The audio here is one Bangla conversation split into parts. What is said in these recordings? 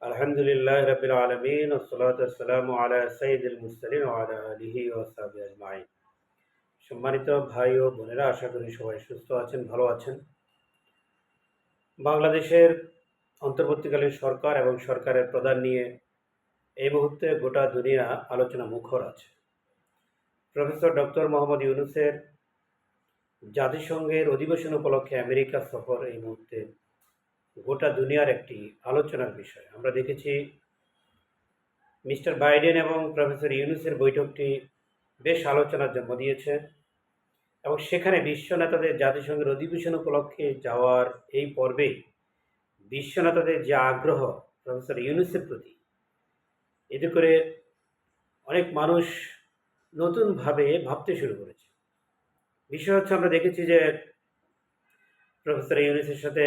আলহামদুলিল্লাহ আলমিন আলা সম্মানিত ভাই ও বোনেরা, আশা করি সবাই সুস্থ আছেন, ভালো আছেন। বাংলাদেশের অন্তর্বর্তীকালীন সরকার এবং সরকারের প্রধান নিয়ে এই মুহূর্তে গোটা দুনিয়া আলোচনা মুখর আছে। প্রফেসর ডক্টর মোহাম্মদ ইউনুসের জাতিসংঘের অধিবেশন উপলক্ষে আমেরিকা সফর এই মুহূর্তে গোটা দুনিয়ার একটি আলোচনার বিষয়। আমরা দেখেছি মিস্টার বাইডেন এবং প্রফেসর ইউনুসের বৈঠকটি বেশ আলোচনার জন্ম দিয়েছে এবং সেখানে বিশ্ব নেতাদের জাতিসংঘের অধিবেশন উপলক্ষে যাওয়ার এই পর্বে বিশ্ব নেতাদের যে আগ্রহ প্রফেসর ইউনুসের প্রতি, এতে করে অনেক মানুষ নতুনভাবে ভাবতে শুরু করেছে। বিষয় হচ্ছে আমরা দেখেছি যে প্রফেসর ইউনিসের সাথে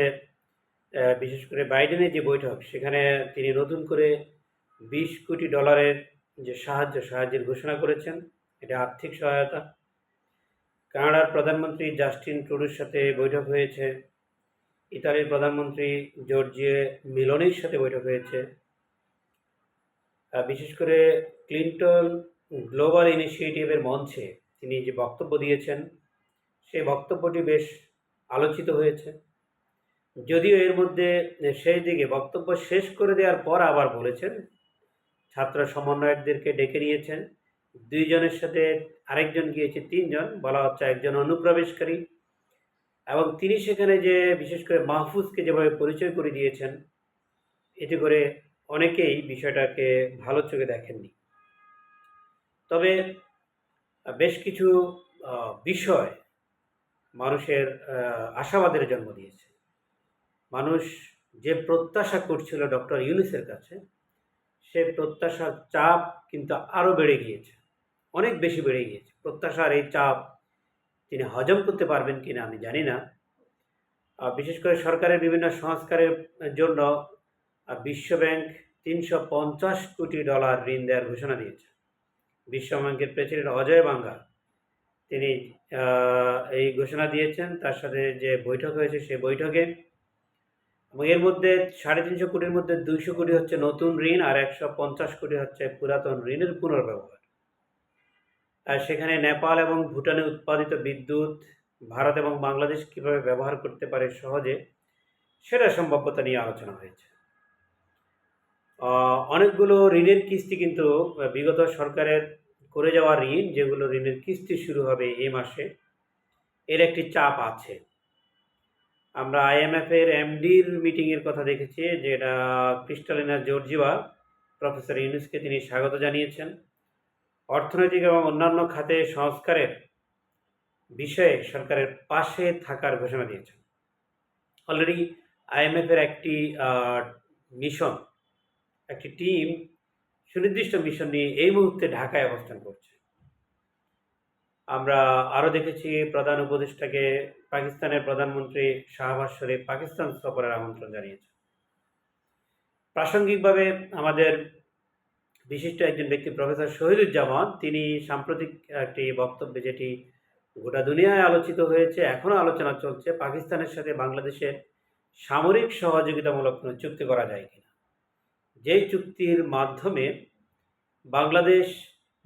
বিশেষ করে বাইডেনের যে বৈঠক, সেখানে তিনি নতুন করে বিশ কোটি ডলারের যে সাহায্য, সাহায্যের ঘোষণা করেছেন, এটা আর্থিক সহায়তা। কানাডার প্রধানমন্ত্রী জাস্টিন ট্রুডোর সাথে বৈঠক হয়েছে। ইতালির প্রধানমন্ত্রী জর্জিয়ে মিলনের সাথে বৈঠক হয়েছে। বিশেষ করে ক্লিন্টন গ্লোবাল ইনিশিয়েটিভের মঞ্চে তিনি যে বক্তব্য দিয়েছেন সেই বক্তব্যটি বেশ আলোচিত হয়েছে। যদিও এর মধ্যে শেষ দিকে বক্তব্য শেষ করে দেওয়ার পর আবার বলেছেন, ছাত্র সমন্বয়কদেরকে ডেকে নিয়েছেন। দুইজনের সাথে আরেকজন গিয়েছে, তিনজন, বলা হচ্ছে একজন অনুপ্রবেশকারী। এবং তিনি সেখানে যে বিশেষ করে মাহফুজকে যেভাবে পরিচয় করে দিয়েছেন, এতে করে অনেকেই বিষয়টাকে ভালো চোখে দেখেননি। তবে বেশ কিছু বিষয় মানুষের আশাবাদের জন্ম দিয়েছে। মানুষ যে প্রত্যাশা করছিল ডক্টর ইউনিসের কাছে, সে প্রত্যাশার চাপ কিন্তু আরও বেড়ে গিয়েছে, অনেক বেশি বেড়ে গিয়েছে। প্রত্যাশার এই চাপ তিনি হজম করতে পারবেন কিনা আমি জানি না। বিশেষ করে সরকারের বিভিন্ন সংস্কারের জন্য বিশ্বব্যাংক তিনশো পঞ্চাশ কোটি ডলার ঋণ দেওয়ার ঘোষণা দিয়েছে। বিশ্বব্যাংকের প্রেসিডেন্ট অজয় বাঙ্গা তিনি এই ঘোষণা দিয়েছেন তার সাথে যে বৈঠক হয়েছে সেই বৈঠকে। এবং এর মধ্যে সাড়ে তিনশো কোটির মধ্যে দুইশো কোটি হচ্ছে নতুন ঋণ আর একশো পঞ্চাশ কোটি হচ্ছে পুরাতন ঋণের পুনর্ব্যবহার। আর সেখানে নেপাল এবং ভুটানে উৎপাদিত বিদ্যুৎ, ভারত এবং বাংলাদেশ কীভাবে ব্যবহার করতে পারে সহজে, সেটা সম্ভাব্যতা নিয়ে আলোচনা হয়েছে। অনেকগুলো ঋণের কিস্তি কিন্তু বিগত সরকারের করে যাওয়া ঋণ, যেগুলো ঋণের কিস্তি শুরু হবে এ মাসে, এর একটি চাপ আছে। আমরা আইএমএফ এর এমডির মিটিংয়ের কথা দেখেছি, যেটা ক্রিস্টালিনা জর্জিবা প্রফেসর ইউনুসকে তিনি স্বাগত জানিয়েছেন। অর্থনৈতিক এবং অন্যান্য খাতে সংস্কারের বিষয়ে সরকারের পাশে থাকার ঘোষণা দিয়েছেন। অলরেডি আইএমএফ এর একটি মিশন একটি টিম সুনির্দিষ্ট মিশন নিয়ে এই মুহূর্তে ঢাকায় অবস্থান করছে। আমরা আরও দেখেছি প্রধান উপদেষ্টাকে পাকিস্তানের প্রধানমন্ত্রী শাহবাজ শরীফ পাকিস্তান সফরের আমন্ত্রণ জানিয়েছে প্রাসঙ্গিকভাবে আমাদের বিশিষ্ট একজন ব্যক্তি প্রফেসর শহীদুজ্জামান, তিনি সাম্প্রতিক একটি বক্তব্যে যেটি গোটা দুনিয়ায় আলোচিত হয়েছে এখনও আলোচনা চলছে, পাকিস্তানের সাথে বাংলাদেশের সামরিক সহযোগিতামূলক কোনো চুক্তি করা যায় কিনা। যেই চুক্তির মাধ্যমে বাংলাদেশ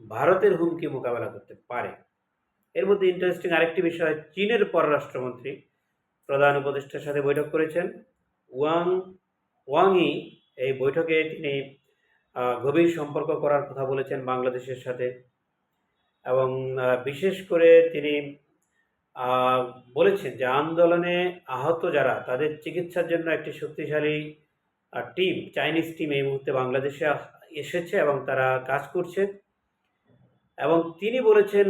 ভারতের হুমকি মোকাবেলা করতে পারে। এর মধ্যে ইন্টারেস্টিং আরেকটি বিষয় চীনের পররাষ্ট্রমন্ত্রী প্রধান উপদেষ্টার সাথে বৈঠক করেছেন। ওয়াং, ওয়াংই এই বৈঠকে তিনি গভীর সম্পর্ক করার কথা বলেছেন বাংলাদেশের সাথে। এবং বিশেষ করে তিনি বলেছেন যে আন্দোলনে আহত যারা, তাদের চিকিৎসার জন্য একটি শক্তিশালী টিম চাইনিজ টিম এই মুহূর্তে বাংলাদেশে এসেছে এবং তারা কাজ করছে। এবং তিনি বলেছেন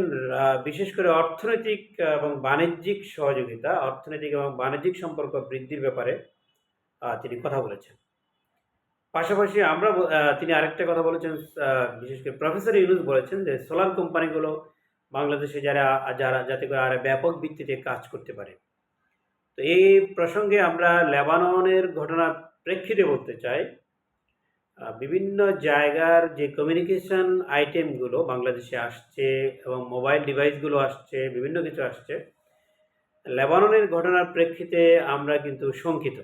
বিশেষ করে অর্থনৈতিক এবং বাণিজ্যিক সহযোগিতা, অর্থনৈতিক এবং বাণিজ্যিক সম্পর্ক বৃদ্ধির ব্যাপারে তিনি কথা বলেছেন। পাশাপাশি আমরা তিনি আরেকটা কথা বলেছেন বিশেষ করে প্রফেসর ইউনুস বলেছেন যে, সোলার কোম্পানিগুলো বাংলাদেশে যারা যারা, যাতে করে আর ব্যাপক ভিত্তিতে কাজ করতে পারে। তো এই প্রসঙ্গে আমরা লেবাননের ঘটনার প্রেক্ষিতে বলতে চাই বিভিন্ন জায়গার যে কমিউনিকেশন আইটেমগুলো বাংলাদেশে আসছে এবং মোবাইল ডিভাইসগুলো আসছে, বিভিন্ন কিছু আসছে, লেবাননের ঘটনার প্রেক্ষিতে আমরা কিন্তু শঙ্কিত।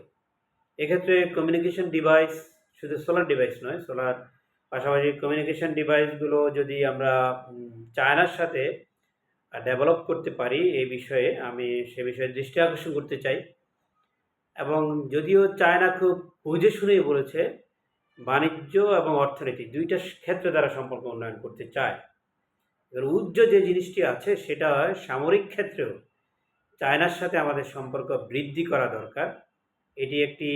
এক্ষেত্রে কমিউনিকেশন ডিভাইস শুধু সোলার ডিভাইস নয় সোলার পাশাপাশি কমিউনিকেশন ডিভাইসগুলো যদি আমরা চায়নার সাথে ডেভেলপ করতে পারি এই বিষয়ে, আমি সে বিষয়ে দৃষ্টি আকর্ষণ করতে চাই। এবং যদিও চায়না খুব বুঝে শুনেই বলেছে, বাণিজ্য এবং অর্থনীতি দুইটা ক্ষেত্রে তারা সম্পর্ক উন্নয়ন করতে চায়। এবার উজ্জ্ব যে জিনিসটি আছে, সেটা হয় সামরিক ক্ষেত্রেও চায়নার সাথে আমাদের সম্পর্ক বৃদ্ধি করা দরকার। এটি একটি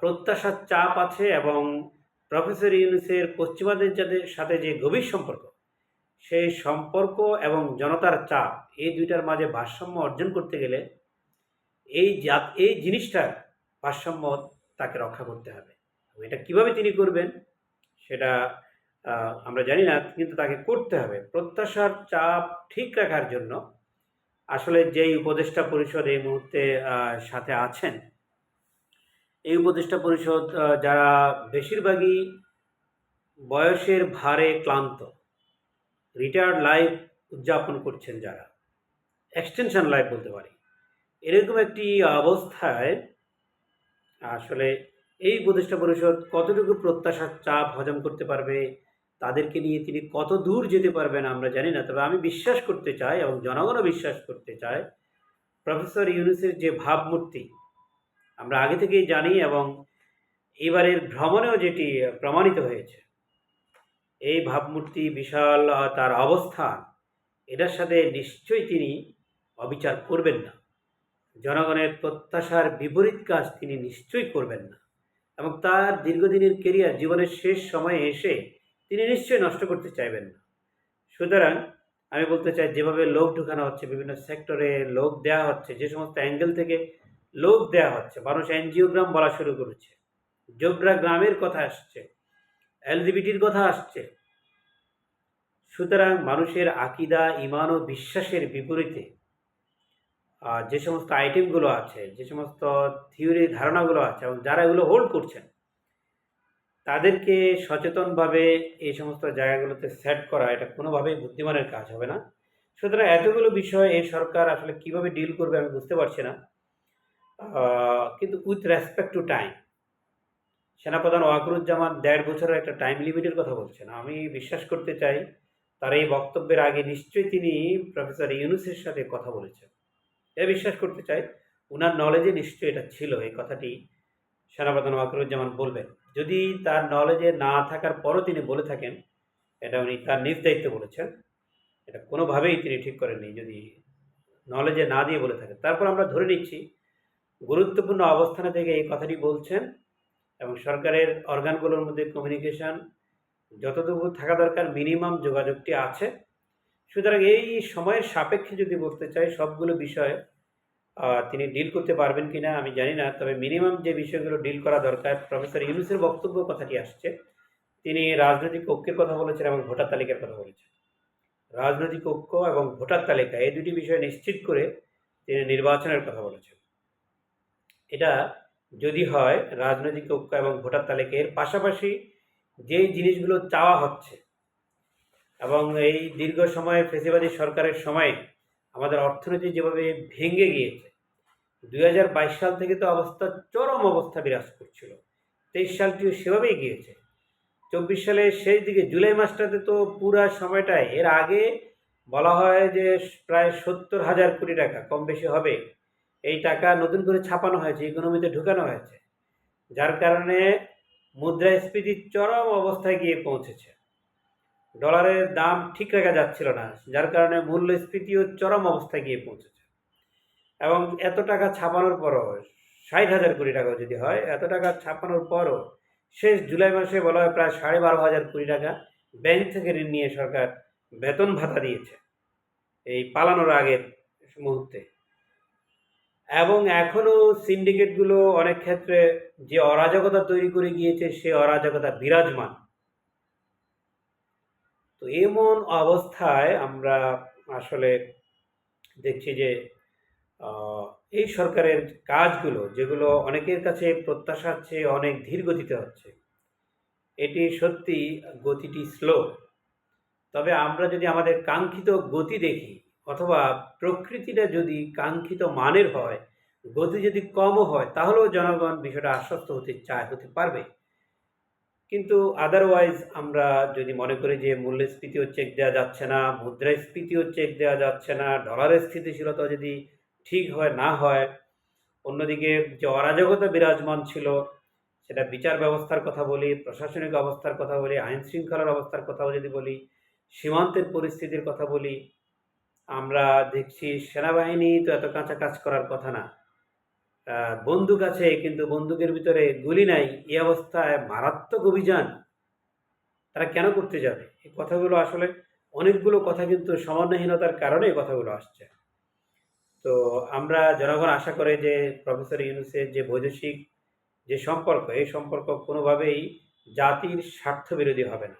প্রত্যাশার চাপ আছে এবং প্রফেসর ইউনুসের পশ্চিমাদের যাদের সাথে যে গভীর সম্পর্ক সেই সম্পর্ক এবং জনতার চাপ, এই দুইটার মাঝে ভারসাম্য অর্জন করতে গেলে এই জাত, এই জিনিসটার ভারসাম্য তাকে রক্ষা করতে হবে। এটা কীভাবে তিনি করবেন, সেটা আমরা জানি না, কিন্তু তাকে করতে হবে। প্রত্যাশার চাপ ঠিক রাখার জন্য আসলে যেই উপদেষ্টা পরিষদ এই মুহূর্তে সাথে আছেন, এই উপদেষ্টা পরিষদ যারা বেশিরভাগই বয়সের ভারে ক্লান্ত রিটায়ার্ড লাইফ উদযাপন করছেন যারা এক্সটেনশন লাইফ বলতে পারি, এরকম একটি অবস্থায় আসলে এই উপদেষ্টা পরিষদ কতটুকু প্রত্যাশার চাপ হজম করতে পারবে? তাদেরকে নিয়ে তিনি কত দূর যেতে পারবেন আমরা জানি না। তবে আমি বিশ্বাস করতে চাই এবং জনগণও বিশ্বাস করতে চায়, প্রফেসর ইউনুসের যে ভাবমূর্তি, আমরা আগে থেকেই জানি এবং এবারের ভ্রমণেও যেটি প্রমাণিত হয়েছে, এই ভাবমূর্তি বিশাল তার অবস্থান, এটার সাথে নিশ্চয়ই তিনি অবিচার করবেন না। জনগণের প্রত্যাশার বিপরীত কাজ তিনি নিশ্চয়ই করবেন না এবং তার দীর্ঘদিনের কেরিয়ার জীবনের শেষ সময়ে এসে তিনি নিশ্চয়ই নষ্ট করতে চাইবেন না। সুতরাং আমি বলতে চাই, যেভাবে লোক ঢুকানো হচ্ছে, বিভিন্ন সেক্টরে লোক দেওয়া হচ্ছে, যে সমস্ত অ্যাঙ্গেল থেকে লোক দেওয়া হচ্ছে, মানুষ এনজিওগ্রাম বলা শুরু করেছে যোগরা গ্রামের কথা আসছে, এলজিবিটির কথা আসছে। সুতরাং মানুষের আকিদা ইমান ও বিশ্বাসের বিপরীতে যে সমস্ত আইটেমগুলো আছে, যে সমস্ত থিওরি ধারণাগুলো আছে এবং যারা এগুলো হোল্ড করছেন, তাদেরকে সচেতনভাবে এই সমস্ত জায়গাগুলোতে সেট করা, এটা কোনোভাবেই বুদ্ধিমানের কাজ হবে না। সুতরাং এতগুলো বিষয় এই সরকার আসলে কীভাবে ডিল করবে আমি বুঝতে পারছি না। কিন্তু উইথ রেসপেক্ট টু টাইম সেনাপ্রধান ওয়াকরুজ্জামান দেড় বছরের একটা টাইম লিমিটের কথা বলছেন। আমি বিশ্বাস করতে চাই, তার এই বক্তব্যের আগে নিশ্চয়ই তিনি প্রফেসর ইউনুসের সাথে কথা বলেছেন। এটা বিশ্বাস করতে চাই ওনার নলেজে নিশ্চয়ই এটা ছিল, এই কথাটি সেনাপ্রধান ওয়াকরুজ্জামান বলবেন। যদি তার নলেজে না থাকার পরও তিনি বলে থাকেন, এটা উনি তার নিজ দায়িত্বে বলেছেন, এটা কোনোভাবেই তিনি ঠিক করেননি, যদি নলেজে না দিয়ে বলে থাকেন। তারপর আমরা ধরে নিচ্ছি, গুরুত্বপূর্ণ অবস্থানে থেকে এই কথাটি বলছেন এবং সরকারের অর্গানগুলোর মধ্যে কমিউনিকেশন যতটুকু থাকা দরকার মিনিমাম যোগাযোগটি আছে সুতরাং এই সময়ের সাপেক্ষে যদি বলতে চাই, সবগুলো বিষয় তিনি ডিল করতে পারবেন কি না আমি জানি না। তবে মিনিমাম যে বিষয়গুলো ডিল করা দরকার প্রফেসর ইউনুসের বক্তব্য কথাটি আসছে। তিনি রাজনৈতিক ঐক্যের কথা বলেছেন এবং ভোটার তালিকার কথা বলেছেন। রাজনৈতিক ঐক্য এবং ভোটার তালিকা, এই দুটি বিষয় নিশ্চিত করে তিনি নির্বাচনের কথা বলেছেন। এটা যদি হয়, রাজনৈতিক ঐক্য এবং ভোটার তালিকা, এর পাশাপাশি যেই জিনিসগুলো চাওয়া হচ্ছে এবং এই দীর্ঘ সময় ফেসিবাদী সরকারের সময় আমাদের অর্থনীতি যেভাবে ভেঙে গিয়েছে, দুই হাজার বাইশ সাল থেকে তো অবস্থা চরম অবস্থা বিরাজ করছিল। তেইশ সালটিও সেভাবেই গিয়েছে। চব্বিশ সালের শেষ দিকে জুলাই মাসটাতে তো পুরা সময়টায় এর আগে বলা হয় যে প্রায় সত্তর হাজার কোটি টাকা কম বেশি হবে। এই টাকা নতুন করে ছাপানো হয়েছে ইকোনমিতে ঢুকানো হয়েছে, যার কারণে মুদ্রাস্ফীতি চরম অবস্থায় গিয়ে পৌঁছেছে। ডলারের দাম ঠিক রাখা যাচ্ছিল না, যার কারণে মূল্যস্ফীতিও চরম অবস্থায় গিয়ে পৌঁছেছে। এবং এত টাকা ছাপানোর পরও, ষাট হাজার কোটি টাকা যদি হয়, এত টাকা ছাপানোর পরও শেষ জুলাই মাসে বলা হয় প্রায় সাড়ে বারো হাজার কোটি টাকা ব্যাংক থেকে ঋণ নিয়ে সরকার বেতন ভাতা দিয়েছে এই পালানোর আগের মুহূর্তে। এবং এখনও সিন্ডিকেটগুলো অনেক ক্ষেত্রে যে অরাজকতা তৈরি করে গিয়েছে, সে অরাজকতা বিরাজমান। তো এমন অবস্থায় আমরা আসলে দেখছি যে এই সরকারের কাজগুলো, যেগুলো অনেকের কাছে প্রত্যাশার চেয়ে অনেক ধীর গতিতে হচ্ছে, এটি সত্যি গতিটি স্লো তবে আমরা যদি আমাদের কাঙ্ক্ষিত গতি দেখি, অথবা প্রকৃতিটা যদি কাঙ্ক্ষিত মানের হয়, গতি যদি কমও হয়, তাহলেও জনগণ বিষয়টা আশ্বস্ত হতে চায়, হতে পারবে। কিন্তু আদারওয়াইজ আমরা যদি মনে করি যে মূল্যস্ফীতিও চেক দেওয়া যাচ্ছে না, মুদ্রাস্ফীতিও চেক দেওয়া যাচ্ছে না ডলারের স্থিতিশীলতা যদি ঠিক হয়, না হয়, অন্যদিকে যে অরাজকতা বিরাজমান ছিল, সেটা বিচার ব্যবস্থার কথা বলি, প্রশাসনিক অবস্থার কথা বলি, আইন শৃঙ্খলার অবস্থার কথাও যদি বলি, সীমান্তের পরিস্থিতির কথা বলি, আমরা দেখছি সেনাবাহিনী তো এত কাঁচা কাজ করার কথা না। বন্দুক আছে, কিন্তু বন্দুকের ভিতরে গুলি নাই, এই অবস্থায় মারাত্মক অভিযান। তারা কেন করতে যাবে? এই কথাগুলো আসলে অনেকগুলো কথা কিন্তু সমন্বয়হীনতার কারণে এই কথাগুলো আসছে। তো আমরা জনগণ আশা করে যে প্রফেসর ইউনুসের যে বৈদেশিক যে সম্পর্ক, এই সম্পর্ক কোনোভাবেই জাতির স্বার্থ বিরোধী হবে না।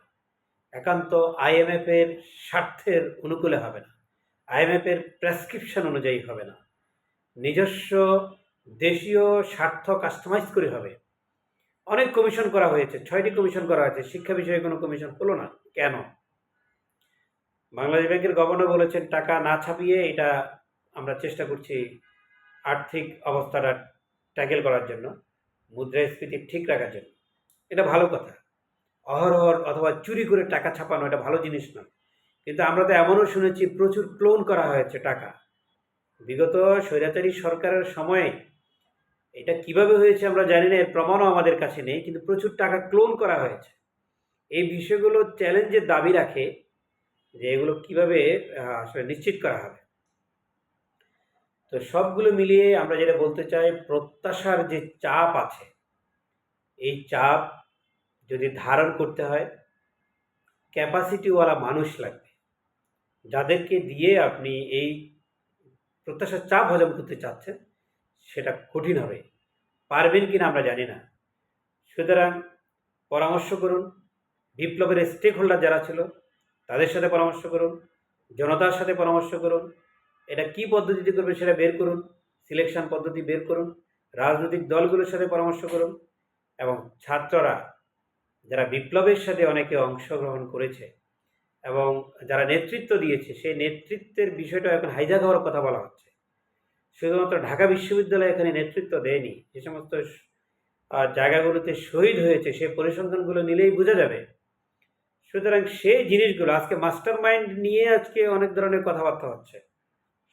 একান্ত আইএমএফ এর স্বার্থের অনুকূলে হবে না। আইএমএফ এর প্রেসক্রিপশন অনুযায়ী হবে না। নিজস্ব দেশীয় স্বার্থ কাস্টমাইজ করে হবে। অনেক কমিশন করা হয়েছে, ছয়টি কমিশন করা হয়েছে, শিক্ষা বিষয়ে কোনো কমিশন হলো না, কেন? বাংলাদেশ ব্যাংকের গভর্নর বলেছেন, টাকা না ছাপিয়ে এটা আমরা চেষ্টা করছি আর্থিক অবস্থাটা ট্যাকেল করার জন্য, মুদ্রাস্ফীতি ঠিক রাখার জন্য। এটা ভালো কথা। অহরহর অথবা চুরি করে টাকা ছাপানো এটা ভালো জিনিস না। কিন্তু আমরা তো এমনও শুনেছি, প্রচুর ক্লোন করা হয়েছে টাকা। বিগত স্বৈরাচারী সরকারের সময়ে এটা কীভাবে হয়েছে আমরা জানি না, এর প্রমাণও আমাদের কাছে নেই, কিন্তু প্রচুর টাকা ক্লোন করা হয়েছে। এই বিষয়গুলো চ্যালেঞ্জের দাবি রাখে যে এগুলো কীভাবে আসলে নিশ্চিত করা হবে। তো সবগুলো মিলিয়ে আমরা যেটা বলতে চাই, প্রত্যাশার যে চাপ আছে, এই চাপ যদি ধারণ করতে হয় ক্যাপাসিটিওয়ালা মানুষ লাগবে। যাদেরকে দিয়ে আপনি এই প্রত্যাশার চাপ হজম করতে চাচ্ছেন সেটা কঠিন হবে। পারবেন কি না আমরা জানি না। সুতরাং পরামর্শ করুন, বিপ্লবের স্টেক হোল্ডার যারা ছিল, তাদের সাথে পরামর্শ করুন, জনতার সাথে পরামর্শ করুন, এটা কি পদ্ধতিতে করবে সেটা বের করুন সিলেকশন পদ্ধতি বের করুন, রাজনৈতিক দলগুলোর সাথে পরামর্শ করুন, এবং ছাত্ররা যারা বিপ্লবের সাথে অনেকে অংশগ্রহণ করেছে এবং যারা নেতৃত্ব দিয়েছে, সেই নেতৃত্বের বিষয়টা এখন হাইজাক হওয়ার কথা বলা হচ্ছে। শুধুমাত্র ঢাকা বিশ্ববিদ্যালয় এখানে নেতৃত্ব দেয়নি। যে সমস্ত জায়গাগুলোতে শহীদ হয়েছে সেই পরিসংখ্যানগুলো নিলেই বোঝা যাবে। সুতরাং সেই জিনিসগুলো, আজকে মাস্টার মাইন্ড নিয়ে আজকে অনেক ধরনের কথাবার্তা হচ্ছে।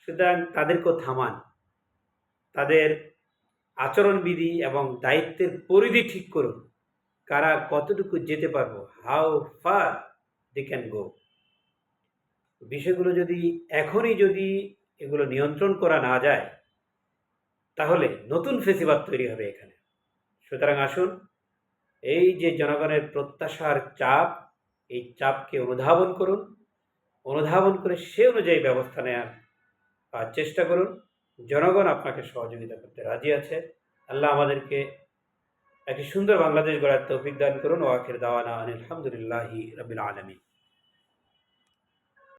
সুতরাং তাদেরকেও থামান। তাদের আচরণবিধি এবং দায়িত্বের পরিধি ঠিক করুন। কারা কতটুকু যেতে পারব, how far they can go. বিষয়গুলো যদি এখনই যদি এগুলো নিয়ন্ত্রণ করা না যায়, তাহলে নতুন ফেসিবাদ তৈরি হবে এখানে। সুতরাং আসুন, এই যে জনগণের প্রত্যাশার চাপ, এই চাপকে অনুধাবন করুন। অনুধাবন করে সে অনুযায়ী ব্যবস্থা নেওয়ার চেষ্টা করুন। জনগণ আপনাকে সহযোগিতা করতে রাজি আছে। আল্লাহ আমাদেরকে একটি সুন্দর বাংলাদেশ গড়ার তৌফিক দান করুন। ও আখির দাওয়ানা আলহামদুলিল্লাহি রবিল আলমী